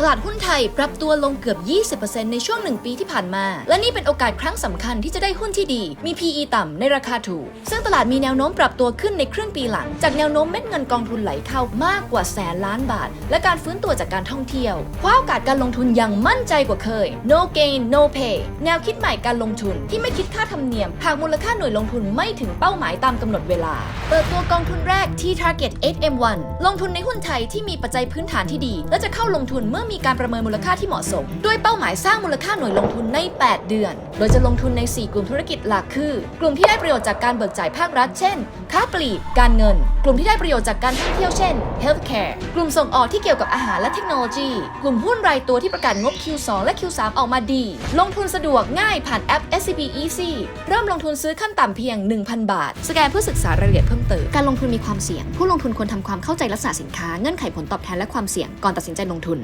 ตลาดหุ้นไทยปรับตัวลงเกือบ 20%ในช่วง 1 ปีที่ผ่านมา และนี่เป็นโอกาสครั้งสำคัญที่จะได้หุ้นที่ดี มี PE ต่ำในราคาถูก ซึ่งตลาดมีแนวโน้มปรับตัวขึ้นในครึ่งปีหลัง จากแนวโน้มเม็ดเงินกองทุนไหลเข้ามากกว่าแสนล้านบาท และการฟื้นตัวจากการท่องเที่ยวคว้าโอกาสการลงทุนอย่างมั่นใจกว่าเคย no gain no pay แนวคิดใหม่การลงทุนที่ไม่คิดค่าธรรมเนียมหากมูลค่าหน่วยลงทุนไม่ถึงเป้าหมายตามกำหนดเวลา เปิดตัวกองทุนแรกที่ Target 8M1 ลงทุนในหุ้นไทยที่มีปัจจัยพื้นฐานที่ดี และจะเข้าลงทุนเมื่อมีการประเมินมูลค่าที่เหมาะสม ด้วยเป้าหมายสร้างมูลค่าหน่วยลงทุนใน 8 เดือน โดยจะลงทุนใน 4 กลุ่มธุรกิจหลักคือ กลุ่มที่ได้ประโยชน์จากการเบิกจ่ายภาครัฐ เช่น ค้าปลีก การเงิน กลุ่มที่ได้ประโยชน์จากการท่องเที่ยวเช่น healthcare กลุ่มส่งออกที่เกี่ยวกับอาหารและเทคโนโลยี กลุ่มหุ้นรายตัวที่ประกาศงบ Q2 และ Q3 ออกมาดี ลงทุนสะดวกง่ายผ่านแอป SCB Easy เริ่มลงทุนซื้อขั้นต่ำเพียง 1,000 บาท สแกนเพื่อศึกษารายละเอียดเพิ่มเติม การลงทุนมีความเสี่ยง ผู้ลงทุนควรทำความเข้าใจลักษณะสินค้า เงื่อนไขผลตอบแทนและความเสี่ยง ก่อนตัดสินใจลงทุน